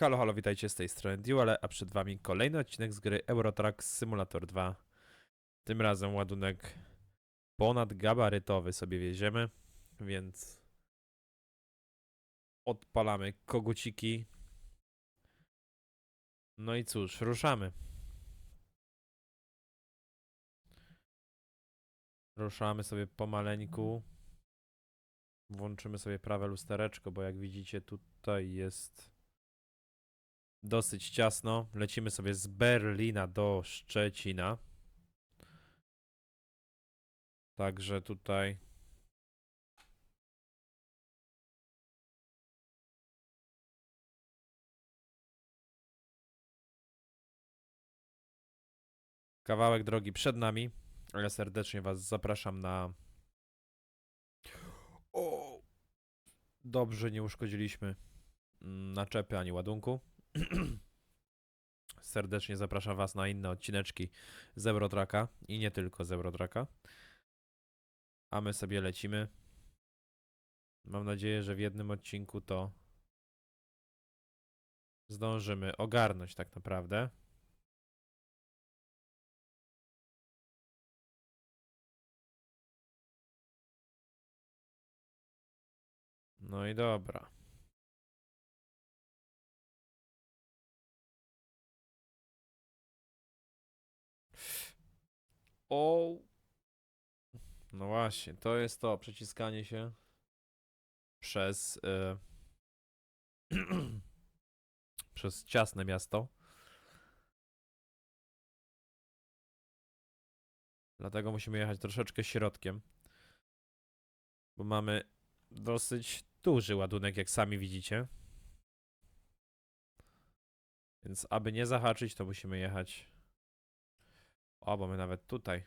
Halo, halo, witajcie z tej strony Duale, a przed wami kolejny odcinek z gry Eurotrack Simulator 2. Tym razem ładunek ponadgabarytowy sobie wieziemy, więc odpalamy koguciki. No i cóż, ruszamy. Ruszamy sobie pomaleńku. Włączymy sobie prawe lustereczko, bo jak widzicie tutaj jest dosyć ciasno. Lecimy sobie z Berlina do Szczecina. Także tutaj. Kawałek drogi przed nami, ale serdecznie Was zapraszam na. O! Dobrze, nie uszkodziliśmy mm, naczepy ani ładunku. Serdecznie zapraszam Was na inne odcineczki z Eurotraka i nie tylko z Eurotraka. A my sobie lecimy. Mam nadzieję, że w jednym odcinku to zdążymy ogarnąć tak naprawdę. No i dobra. O. No właśnie, to jest to przeciskanie się przez y, przez ciasne miasto. Dlatego musimy jechać troszeczkę środkiem. Bo mamy dosyć duży ładunek, jak sami widzicie. Więc aby nie zahaczyć, to musimy jechać o, bo my nawet tutaj.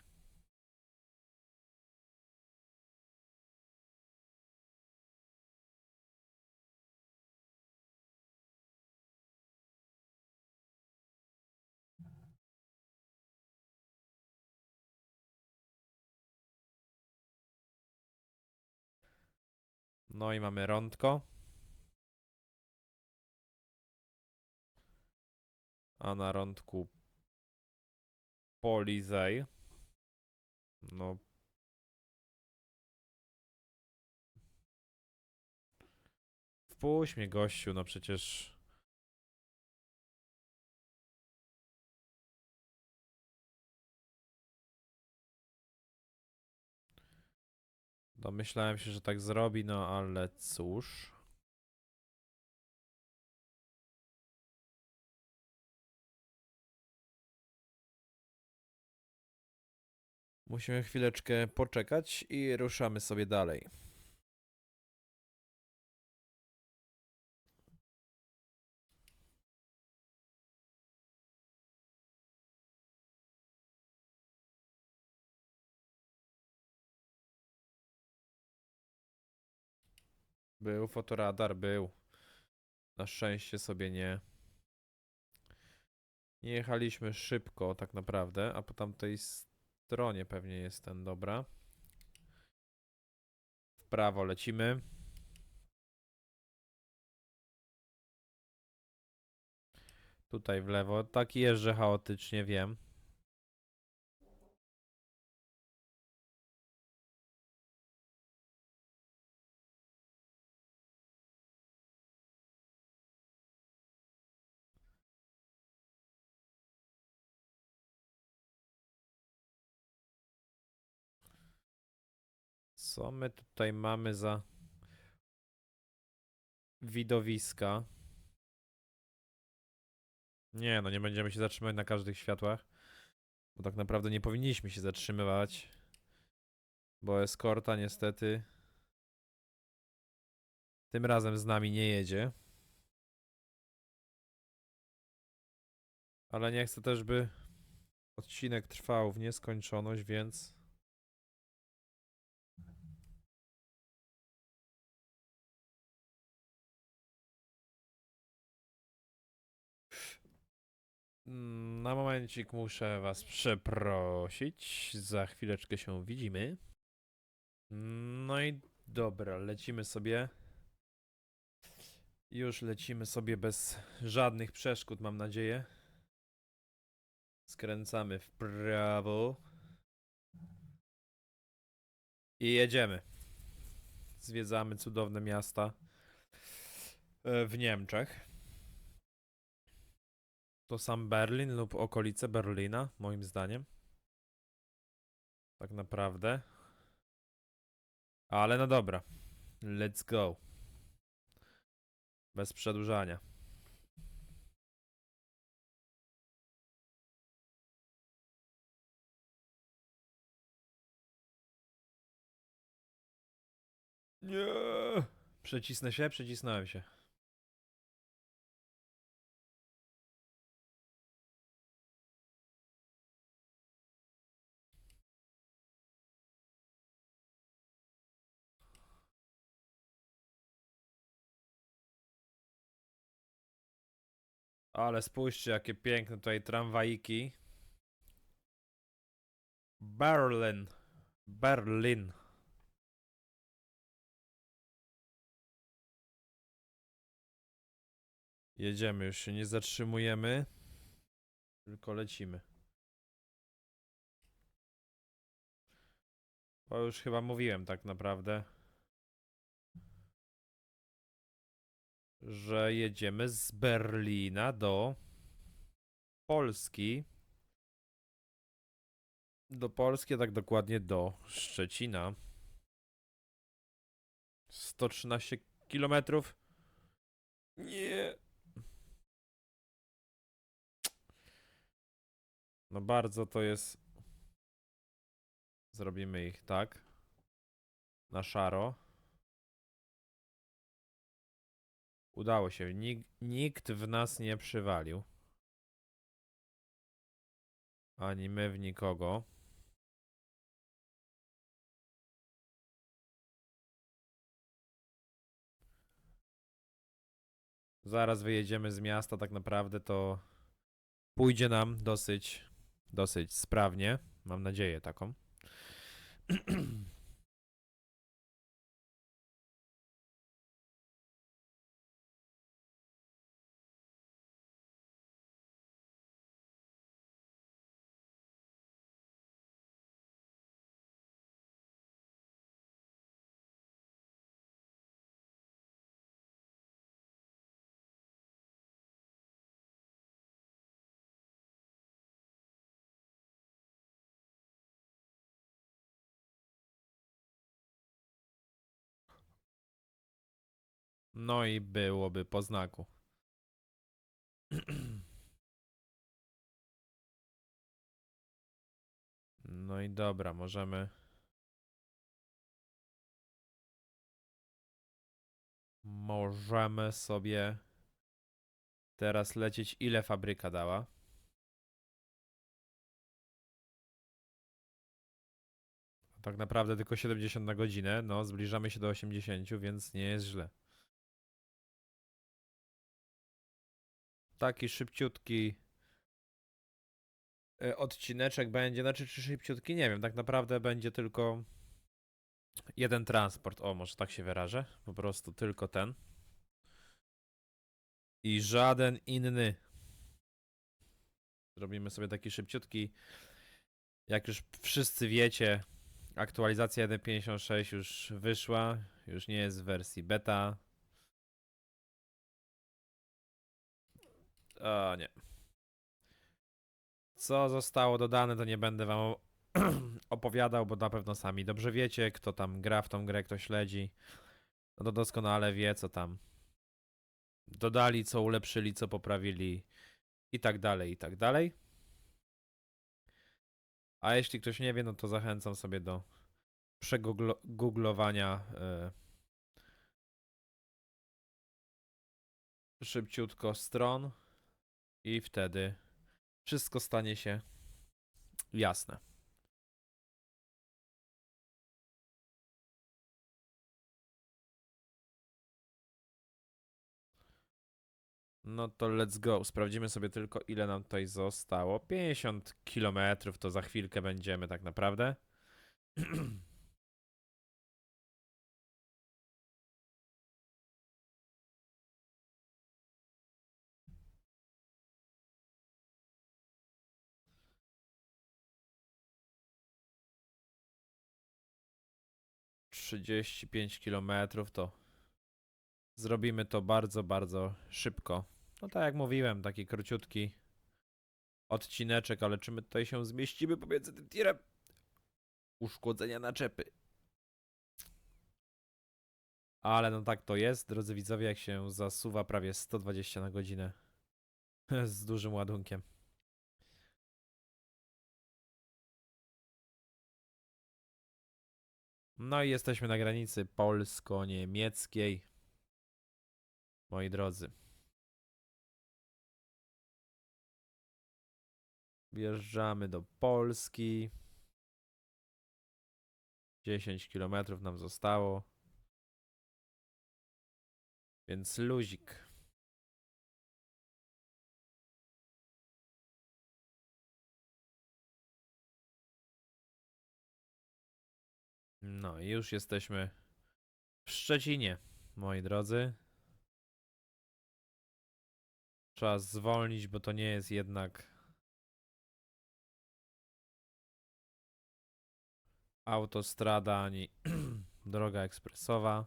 No i mamy rądko. A na rądku Polizej. No. Wpuść mnie, gościu, no przecież. Domyślałem się, że tak zrobi, no ale cóż. Musimy chwileczkę poczekać i ruszamy sobie dalej. Był fotoradar, był. Na szczęście sobie nie. Nie jechaliśmy szybko, tak naprawdę, a po tamtej stronie pewnie jest ten, dobra. W prawo lecimy. Tutaj w lewo. Tak jeżdżę chaotycznie, wiem. Co my tutaj mamy za widowiska? Nie, no nie będziemy się zatrzymać na każdych światłach. Bo tak naprawdę nie powinniśmy się zatrzymywać. Bo eskorta niestety tym razem z nami nie jedzie. Ale nie chcę też, by odcinek trwał w nieskończoność, więc Na momencik muszę was przeprosić. Za chwileczkę się widzimy. No i dobra, lecimy sobie. Już lecimy sobie bez żadnych przeszkód, mam nadzieję. Skręcamy w prawo. I jedziemy. Zwiedzamy cudowne miasta e, w Niemczech. To sam Berlin lub okolice Berlina, moim zdaniem. Tak naprawdę. Ale no dobra. Let's go. Bez przedłużania. Nie. Przecisnę się, przecisnąłem się. Ale spójrzcie, jakie piękne tutaj tramwajiki. Berlin. Berlin. Jedziemy, już się nie zatrzymujemy. Tylko lecimy. Bo już chyba mówiłem tak naprawdę. Że jedziemy z Berlina do Polski. Do Polski, a tak dokładnie do Szczecina. 113 kilometrów. Nie. No bardzo to jest. Zrobimy ich tak. Na szaro. Udało się. Nikt w nas nie przywalił. Ani my w nikogo. Zaraz wyjedziemy z miasta, tak naprawdę to pójdzie nam dosyć, dosyć sprawnie. Mam nadzieję taką. No i byłoby po znaku. No i dobra, możemy. Możemy sobie teraz lecieć. Ile fabryka dała? Tak naprawdę tylko 70 na godzinę. No, zbliżamy się do 80, więc nie jest źle. Taki szybciutki e, odcineczek będzie, znaczy czy szybciutki, nie wiem, tak naprawdę będzie tylko jeden transport, o może tak się wyrażę, po prostu tylko ten. I żaden inny. Zrobimy sobie taki szybciutki, jak już wszyscy wiecie, aktualizacja 1.56 już wyszła, już nie jest w wersji beta, O nie. Co zostało dodane, to nie będę wam opowiadał, bo na pewno sami dobrze wiecie, kto tam gra w tą grę, kto śledzi. No to doskonale wie, co tam dodali, co ulepszyli, co poprawili i tak dalej, i tak dalej. A jeśli ktoś nie wie, no to zachęcam sobie do przegooglowania e, szybciutko stron i wtedy wszystko stanie się jasne. No to let's go. Sprawdzimy sobie tylko, ile nam tutaj zostało. 50 kilometrów to za chwilkę będziemy tak naprawdę. 35 km to zrobimy to bardzo, bardzo szybko. No tak jak mówiłem, taki króciutki odcineczek, ale czy my tutaj się zmieścimy pomiędzy tym tirem? Uszkodzenia naczepy. Ale no tak to jest, drodzy widzowie, jak się zasuwa prawie 120 na godzinę z dużym ładunkiem. No i jesteśmy na granicy polsko-niemieckiej. Moi drodzy. Wjeżdżamy do Polski. 10 km nam zostało. Więc luzik. No i już jesteśmy w Szczecinie, moi drodzy. Trzeba zwolnić, bo to nie jest jednak autostrada ani droga ekspresowa.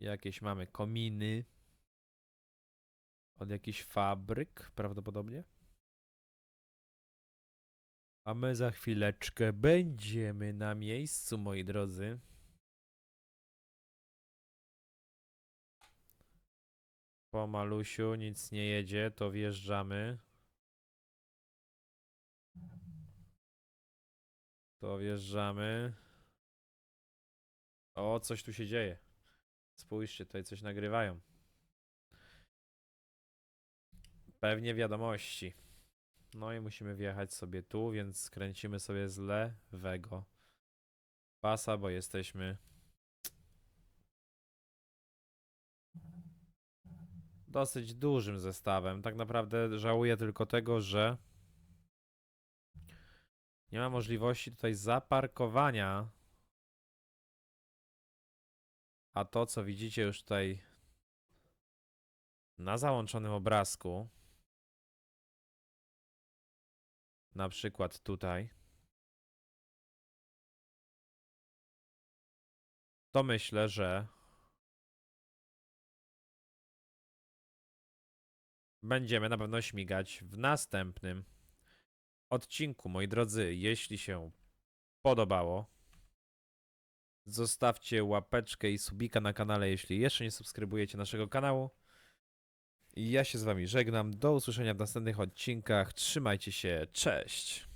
Jakieś mamy kominy od jakichś fabryk prawdopodobnie. A my za chwileczkę będziemy na miejscu, moi drodzy. Po malusiu nic nie jedzie, to wjeżdżamy. To wjeżdżamy. O, coś tu się dzieje. Spójrzcie, tutaj coś nagrywają. Pewnie wiadomości. No i musimy wjechać sobie tu, więc skręcimy sobie z lewego pasa, bo jesteśmy dosyć dużym zestawem. Tak naprawdę żałuję tylko tego, że nie ma możliwości tutaj zaparkowania. A to, co widzicie już tutaj na załączonym obrazku, na przykład tutaj, to myślę, że będziemy na pewno śmigać w następnym odcinku. Moi drodzy, jeśli się podobało, zostawcie łapeczkę i subika na kanale, jeśli jeszcze nie subskrybujecie naszego kanału. Ja się z wami żegnam. Do usłyszenia w następnych odcinkach. Trzymajcie się. Cześć.